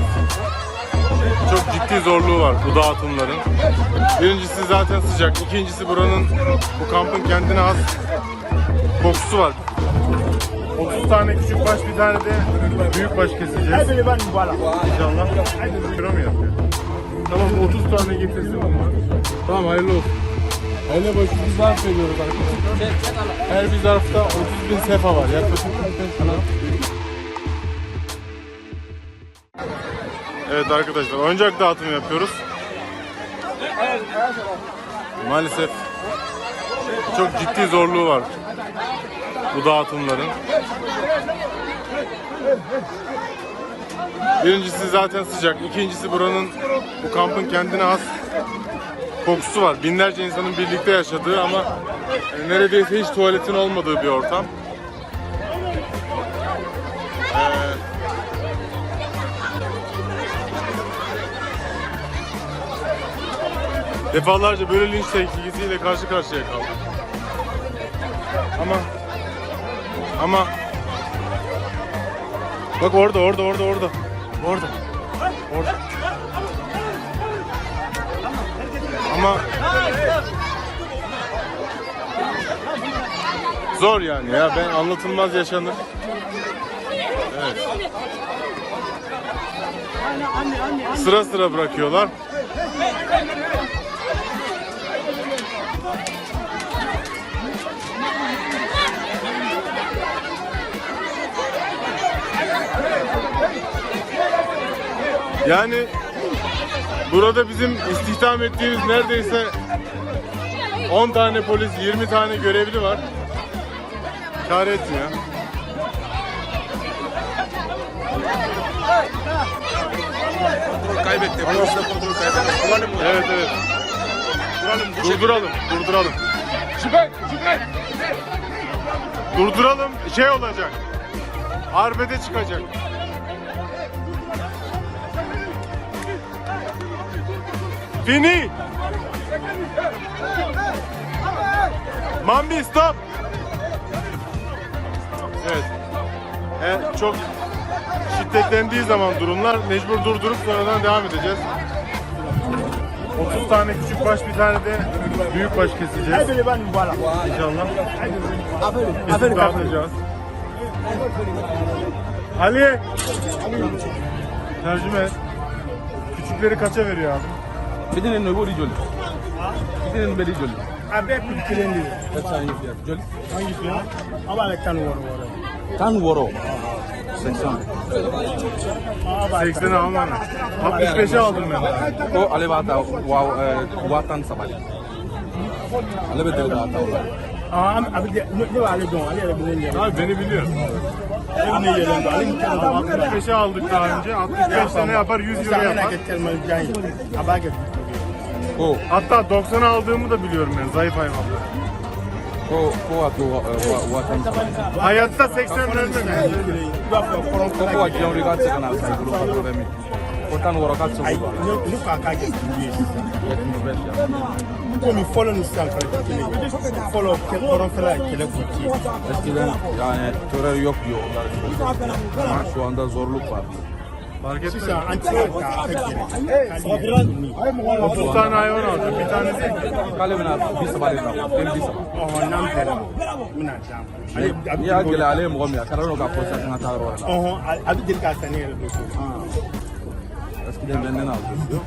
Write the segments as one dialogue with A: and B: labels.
A: maalesef çok ciddi zorluğu var bu dağıtımların. Birincisi zaten sıcak, ikincisi buranın, bu kampın kendine has kokusu var. 30 tane küçük baş, bir tane de büyük baş keseceğiz. İnşallah. Kilo mu yapıyor? Tamam 30 tane getirsin bunlar. Tamam hayırlı olsun. Aile başı bir zarf veriyoruz arkadaşlar. Her bir zarfta 30 bin sefa var. Yaklaşık 45 lira. Evet arkadaşlar oyuncak dağıtımı yapıyoruz. Maalesef çok ciddi zorluğu var bu dağıtımların. Birincisi zaten sıcak, ikincisi buranın bu kampın kendine has kokusu var. Binlerce insanın birlikte yaşadığı ama neredeyse hiç tuvaletin olmadığı bir ortam. Defalarca böyle linç tehlikesiyle karşı karşıya kaldık. Ama ama bak orada orada orada orada orada orada ama zor yani ya ben anlatılmaz yaşanır. Evet. Sıra sıra bırakıyorlar. Yani burada bizim istihdam ettiğimiz neredeyse 10 tane polis, 20 tane görevli var. Kar etmiyor.
B: kaybetti. Polis de kontrolü kaybetti. Kullanım mı?
A: Evet evet.
B: Şekilde.
A: Durduralım, durduralım. Durduralım, şey olacak. Arbede çıkacak. Fini! Mambi stop! Evet. E, çok şiddetlendiği zaman durumlar mecbur durdurup sonradan devam edeceğiz. 30 tane küçük baş bir tane de büyük baş keseceğiz inşallah. Kesip dağıtacağız. Ali! Tercüme et. Küçükleri kaça veriyor abi?
C: Bidinin ne bori joli. Bidinin beri joli.
D: Abe kelen de.
C: Kaç tane fiyat? Joli.
D: Hangi fiyat? Ama ben kan var var.
C: Tan woro. 80.
D: Aba
A: 80'e almam. 65'e aldım ben.
C: Ko ale b'a ta wa eh, wa tan saba de. Ale bɛ deli k'a ta o la.
D: Aa abi de ne var ale don yɛrɛ bɛ ne
A: Abi beni biliyor.
D: Ne ne yɛlɛ don ale ni kan da.
A: 65'e aldık daha önce. 65 tane yapar 100 euro
D: ne
A: yapar.
D: jan ye. A b'a kɛ
C: Ko
A: Hatta 90'a aldığımı da biliyorum ben zayıf hayvanlar. Hayatta 80'lerde ben.
D: i b'a fɔ kɔrɔn
C: Ko ko a diɲɛ wuli k'a tɛ se ka na san i bolo ka dɔ bɛ min. Ko tan ni wɔɔrɔ k'a tɛ se
D: ayi
C: k'o
D: ne ne ko a k'a kɛ duuru ye sisan.
C: kɛ. Tun bɛ fiya.
D: komi fɔlɔ ni sisan fana tɛ kelen ye. fɔlɔ kɛ- kɔrɔnfɛla ye kɛlɛ kun ci.
C: Eskiden yani töre yok diyorlar. Şu anda zorluk var.
A: Fark etmez. 30 tane hayvan aldım. Bir tanesi
C: K'ale bɛna bi saba de ta den bi saba.
D: ɔhɔn n'an bɛnna n bɛna d'a ma. ale a bɛ
C: N'i y'a gɛlɛya ale ye mɔgɔ min ye a ka d'a k'a fɔ sisan k'an ka taa yɔrɔ wɛrɛ la.
D: ɔhɔn a- a bɛ deli k'a san ne yɛrɛ de ko.
C: Eskiden benden aldı.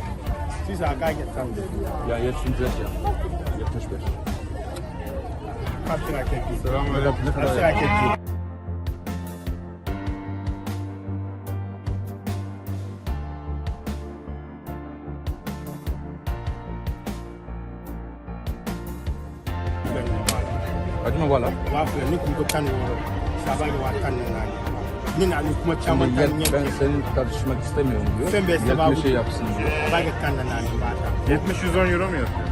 D: sisan a k'a kɛ tan de.
C: Ya 75 ya. 75.
D: k'a bɛ se ka kɛ bi.
A: Selamünaleyküm.
D: a bɛ se ka kɛ bi.
C: A jumɛn b'a la?
D: u b'a filɛ kun ko tan ni wɔɔrɔ saba de waa tan ni naani ne n'a ni kuma caman
C: Ama
D: ta ɲɛ
C: ben senin tartışmak istemiyorum diyor.
D: Sen be
C: Gel
D: sebabı-
C: bir şey yapsın diyor.
D: a b'a kɛ tan ni naani b'a ta
A: 70-110 euro mu yapıyor?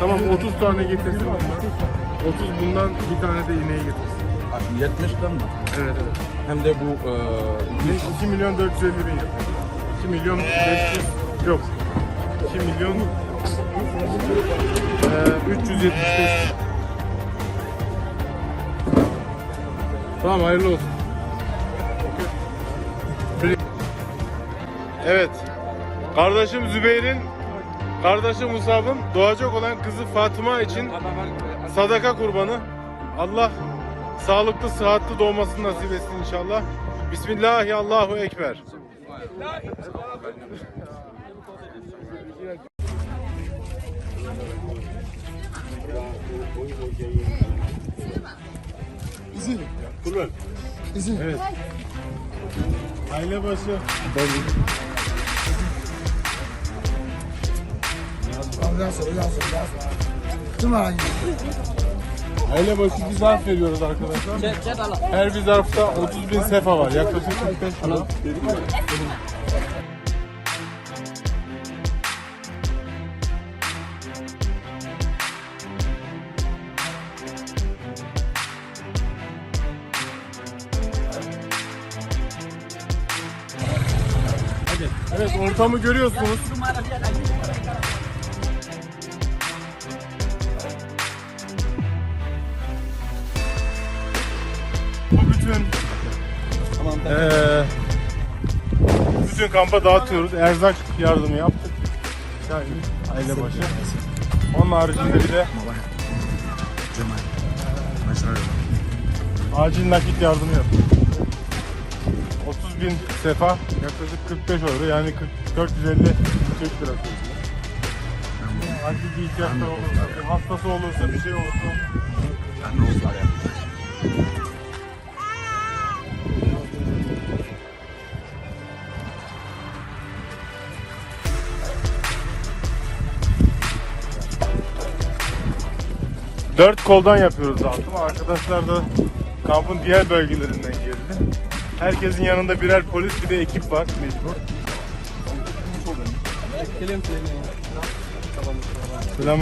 A: Tamam 30 tane getirsin bundan. 30 bundan bir tane de ineği getirsin.
C: Ha, 70'den mi?
A: Evet evet.
C: Hem de bu e,
A: 2 milyon 450 bin yapıyor. 2 milyon 500 yok. 2 milyon eee 375 Tamam hayırlı olsun. Evet. Kardeşim Zübeyir'in, kardeşim Musab'ın doğacak olan kızı Fatıma için sadaka kurbanı. Allah sağlıklı, sıhhatli doğmasını nasip etsin inşallah. Bismillahi Allahu Ekber.
B: Kurban.
A: Evet. Aile başı. Aile başı bir zarf veriyoruz arkadaşlar. Her bir zarfta 30 bin sefa var. Yaklaşık 45 kilo. Evet ortamı görüyorsunuz. Bu bütün eee, bütün kampa dağıtıyoruz. Erzak yardımı yaptık. Şahin, aile başı. Onun haricinde bir de acil nakit yardımı yaptık. 30 bin sefa yaklaşık 45 euro yani 40, 450 Türk lirası. Acil bir ihtiyaçları olursa, bir hastası olursa, bir şey olursa Dört koldan yapıyoruz dağıtımı. Arkadaşlar da kampın diğer bölgelerinden geldi. Herkesin yanında birer polis bir de ekip var mecbur. Selam.